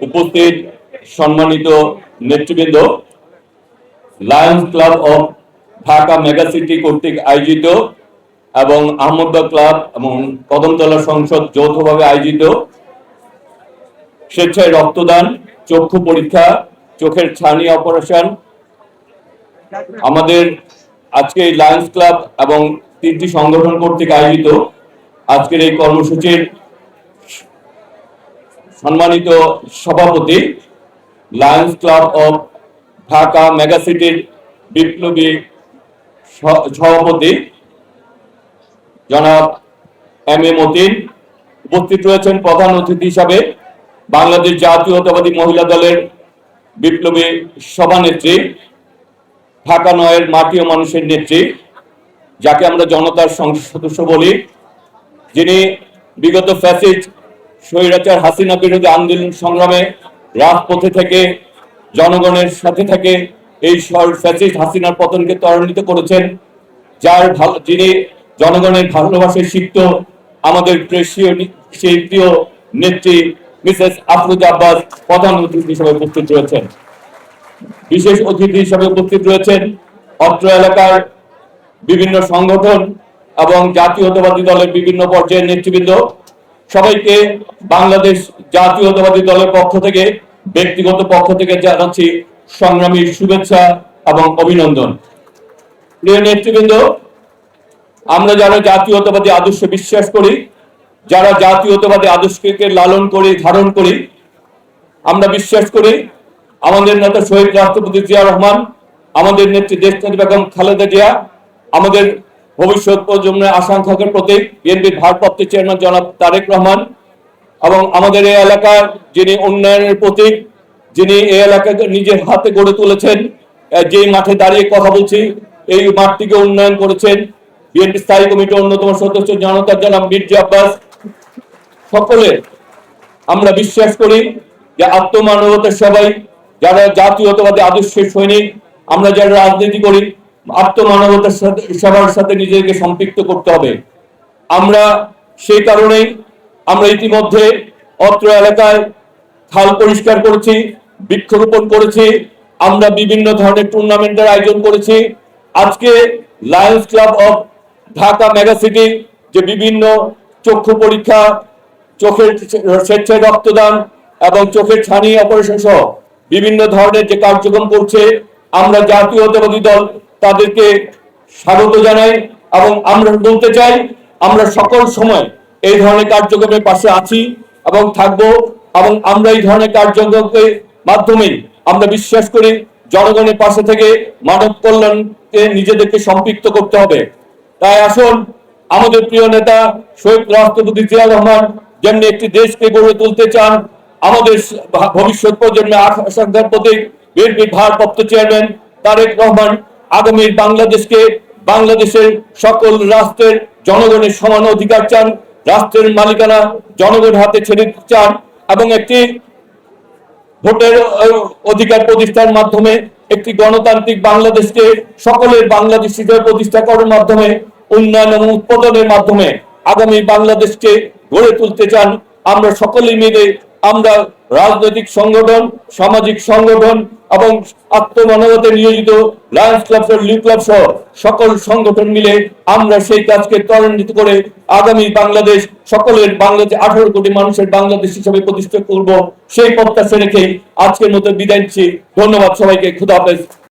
উপস্থিত সম্মানিত নেতৃবৃন্দ Lions Club of Dhaka Megacity কর্তৃক আয়োজিত এবং আহমদা ক্লাব এবং কদমতলা সংসদ যৌথভাবে আয়োজিত স্বেচ্ছায় রক্তদান, চক্ষু পরীক্ষা, চোখের ছানি অপারেশন। আমাদের আজকে লায়ন্স ক্লাব এবং তিনটি সংগঠন কর্তৃক আয়োজিত। আজকের এই কর্মসূচির সম্মানিত সভাপতি লায়ন্স ক্লাব অফ ঢাকা মেগাসিটির বিপ্লবী সভাপতি জনাব এম এ মতিন উপস্থিত রয়েছেন প্রধান অতিথি হিসাবে বাংলাদেশ জাতীয়তাবাদী মহিলা দলের বিপ্লবী সভানেত্রী, ঢাকা নয়ের মাটি ও মানুষের নেত্রী, যাকে আমরা জনতার সংসদ সদস্য বলি, যিনি বিগত ফ্যাসিস্ট স্বৈরাচার হাসিনা বিরোধী আন্দোলন সংগ্রামে রাজপথে থেকে, জনগণের সাথে থেকে এই ফ্যাসিস্ট হাসিনার পতনকে ত্বরান্বিত করেছেন, যার ভালো, যিনি জনগণের ভালোবাসায় সিক্ত আমাদের প্রেসীয় সেই প্রিয় নেত্রী মিসেস আফরুজ আব্বাস প্রধান অতিথি হিসেবে উপস্থিত রয়েছেন। বিশেষ অতিথি হিসেবে উপস্থিত রয়েছেন অত্র এলাকার বিভিন্ন সংগঠন এবং জাতীয়তাবাদী দলের বিভিন্ন পর্যায়ের নেতৃবৃন্দ। সবাইকে বাংলাদেশ জাতীয়তাবাদী দলের পক্ষ থেকে, ব্যক্তিগত পক্ষ থেকে জানাচ্ছি সংগ্রামী শুভেচ্ছা এবং অভিনন্দন। প্রিয় নেতৃবৃন্দ, আমরা যারা জাতীয়তাবাদী আদর্শে বিশ্বাস করি, যারা জাতীয়তাবাদী আদর্শকে লালন করি, ধারণ করি, আমরা বিশ্বাস করি আমাদের নেতা শহীদ রাষ্ট্রপতি জিয়া রহমান, আমাদের নেত্রী দেশনেত্রী বেগম খালেদা জিয়া, আমাদের ভবিষ্যৎ প্রজন্মের আশাঙ্কাকের প্রতীক বিএনপির ভারপ্রাপ্ত চেয়ারম্যান জনাব তারেক রহমান এবং আমাদের এই এলাকার যিনি উন্নয়নের প্রতীক, যিনি এই এলাকাকে নিজের হাতে গড়ে তুলেছেন যেই মাঠে দাঁড়িয়ে কথা বলছি, এই মাঠটিকে উন্নয়ন করেছেন বিএনপি স্থায়ী কমিটির অন্যতম সদস্য জনতার জনাব মির্জা আব্বাস। সকলে আমরা বিশ্বাস করি যে আত্মমানবতার সবাই, যারা জাতীয়তাবাদী আদর্শের সৈনিক, আমরা যারা রাজনীতি করি আত্মমানবতার সাথে সবার সাথে নিজেকে সম্পৃক্ত করতে হবে। আমরা সেই কারণেই আমরা ইতিমধ্যে অত্র এলাকায় খাল পরিষ্কার করেছি, বৃক্ষরোপণ করেছি, আমরা বিভিন্ন ধরনের টুর্নামেন্টের আয়োজন করেছি। আজকে Lions Club of Dhaka mega যে বিভিন্ন চক্ষু পরীক্ষা, চোখের স্বেচ্ছায় রক্তদান এবং চোখের ছানি অপারেশন সহ বিভিন্ন ধরনের যে কার্যক্রম করছে, আমরা জাতীয়তাবাদী দল তাদেরকে স্বাগত জানাই এবং আমরা বলতে চাই, আমরা সকল সময় এই ধরনের কার্যক্রমের পাশে আছি এবং থাকব এবং আমরা এই ধরনের কার্যক্রমের মাধ্যমেই আমরা বিশ্বাস করি জনগণের পাশে থেকে মানব কল্যাণকে নিজেদেরকে সম্পৃক্ত করতে হবে। তাই আসুন, আমাদের প্রিয় নেতা শহীদ রাষ্ট্রপতি জিয়া রহমান যেমনি একটি দেশকে গড়ে তুলতে চান, আমাদের ভবিষ্যৎ প্রজন্মের আকাঙ্ক্ষার প্রতীক বিএনপির ভারপ্রাপ্ত চেয়ারম্যান তারেক রহমান আগামীর বাংলাদেশকে বাংলাদেশের সকল রাষ্ট্রের জনগণের সমান অধিকার চান, রাষ্ট্রের মালিকানা জনগণের হাতে ছেড়ে চান এবং একটি ভোটের অধিকার প্রতিষ্ঠার মাধ্যমে একটি গণতান্ত্রিক বাংলাদেশকে সকলের বাংলাদেশ হিসেবে প্রতিষ্ঠা করার মাধ্যমে, উন্নয়ন এবং উৎপাদনের মাধ্যমে আগামী বাংলাদেশকে গড়ে তুলতে চান। আমরা সকলেই মিলে আমরা রাজনৈতিক সংগঠন, সামাজিক সংগঠন এবং আত্মমানবতে নিয়োজিত লায়ন্স ক্লাব সহ লিগ ক্লাব সহ সকল সংগঠন মিলে আমরা সেই কাজকে ত্বরান্বিত করে আগামী বাংলাদেশ, সকলের বাংলাদেশ, আঠারো কোটি মানুষের বাংলাদেশ হিসেবে প্রতিষ্ঠা করব। সেই প্রত্যাশা রেখে আজকের মতো বিদায় নিচ্ছি। ধন্যবাদ সবাইকে। খুদা হাফেজ।